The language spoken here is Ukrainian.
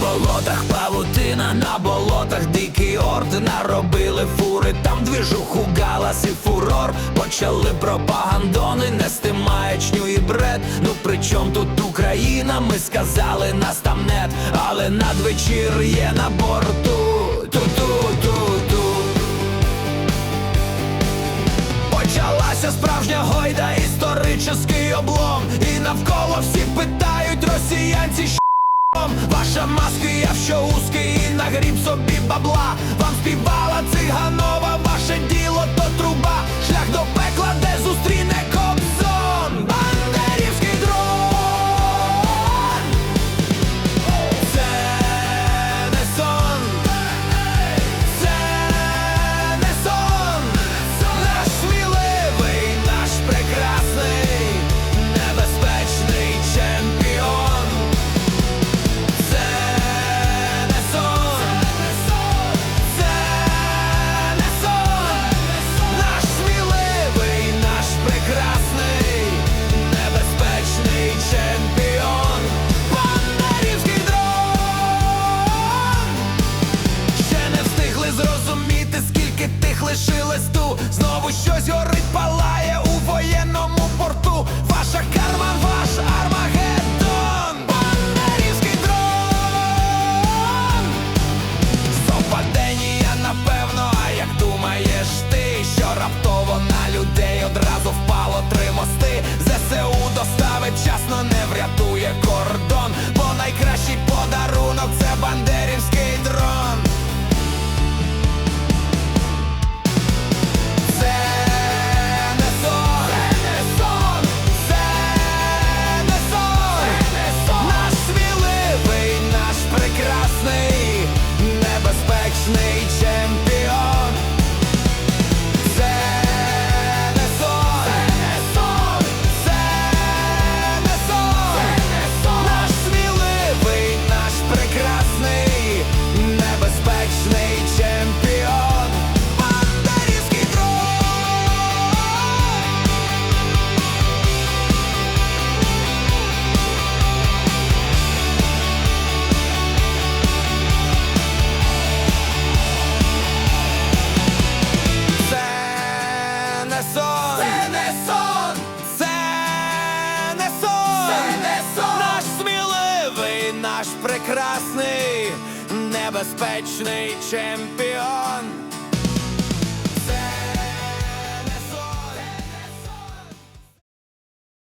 болотах павутина, на болотах дикий орд наробили фури, там двіжуху галас і фурор. Почали пропагандони, нести маячню і бред. Ну при чом тут Україна? Ми сказали, нас там нет, але надвечір є на борту. Ту-ту-ту-ту. Почалася справжня гойда, історичний облом. І навколо Ваша маска, я що узкий і нагріб собі бабла. Вам співала циганова, ваше діло то труба. Шлях до пекла, лишилось ту. Знову щось горить, не сон, це не сон, це не сон, наш сміливий, наш прекрасний, небезпечний чемпіон.